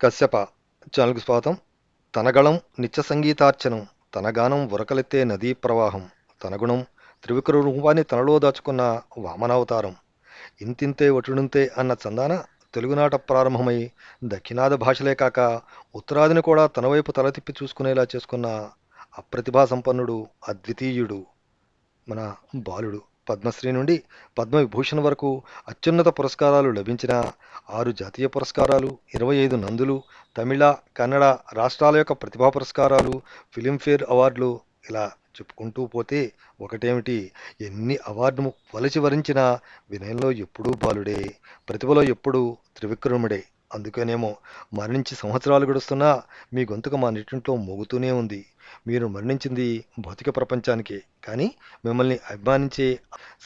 కశ్యప. ఛానల్కు స్వాగతం. తనగళం నిత్య సంగీతార్చనం. తన గానం ఉరకలెత్తే నదీ ప్రవాహం. తన గుణం త్రివిక్ర రూపాన్ని తనలో దాచుకున్న వామనావతారం. ఇంతింతే ఒటుడుంతే అన్న చందాన తెలుగునాట ప్రారంభమై దక్షిణాది భాషలే కాక ఉత్తరాదిని కూడా తన వైపు తల తిప్పి చూసుకునేలా చేసుకున్న అప్రతిభా సంపన్నుడు అద్వితీయుడు మన బాలుడు. పద్మశ్రీ నుండి పద్మవిభూషణ్ వరకు అత్యున్నత పురస్కారాలు లభించిన ఆరు జాతీయ పురస్కారాలు ఇరవై ఐదు నందులు తమిళ కన్నడ రాష్ట్రాల యొక్క ప్రతిభా పురస్కారాలు ఫిలింఫేర్ అవార్డులు ఇలా చెప్పుకుంటూ పోతే ఒకటేమిటి? ఎన్ని అవార్డును వలచి వరించినా వినయంలో ఎప్పుడూ బాలుడే ప్రతిభలో ఎప్పుడూ త్రివిక్రముడే. అందుకనేమో మరణించి సంవత్సరాలు గడుస్తున్నా మీ గొంతుక మా నిట్టింట్లో మోగుతూనే ఉంది. మీరు మరణించింది భౌతిక ప్రపంచానికే. కానీ మిమ్మల్ని అభిమానించే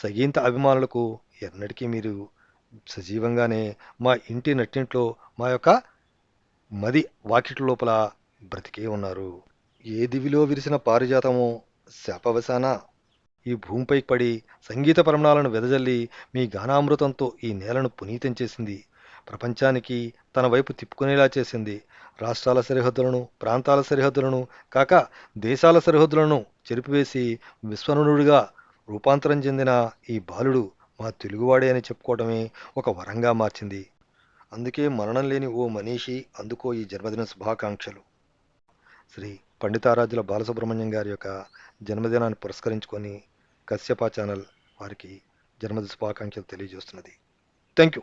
సగీంత అభిమానులకు ఎన్నటికీ మీరు సజీవంగానే మా ఇంటి నట్టింట్లో మా యొక్క మది వాకిటి లోపల బ్రతికే ఉన్నారు. ఏ దివిలో విరిసిన పారిజాతమో శాపవశాన? ఈ భూమిపై పడి సంగీత పరిమాణాలను వెదజల్లి మీ గానామృతంతో ఈ నేలను పునీతం చేసింది ప్రపంచానికి తన వైపు తిప్పుకునేలా చేసింది. రాష్ట్రాల సరిహద్దులను ప్రాంతాల సరిహద్దులను కాక దేశాల సరిహద్దులను చెరిపివేసి విశ్వనుడిగా రూపాంతరం చెందిన ఈ బాలుడు మా తెలుగువాడే అని చెప్పుకోవడమే ఒక వరంగా మార్చింది. అందుకే మరణం లేని ఓ మనీషి అందుకో ఈ జన్మదిన శుభాకాంక్షలు. శ్రీ పండితారాజుల బాలసుబ్రహ్మణ్యం గారి యొక్క జన్మదినాన్ని పురస్కరించుకొని కశ్యప ఛానల్ వారికి జన్మదిన శుభాకాంక్షలు తెలియజేస్తున్నది. Thank you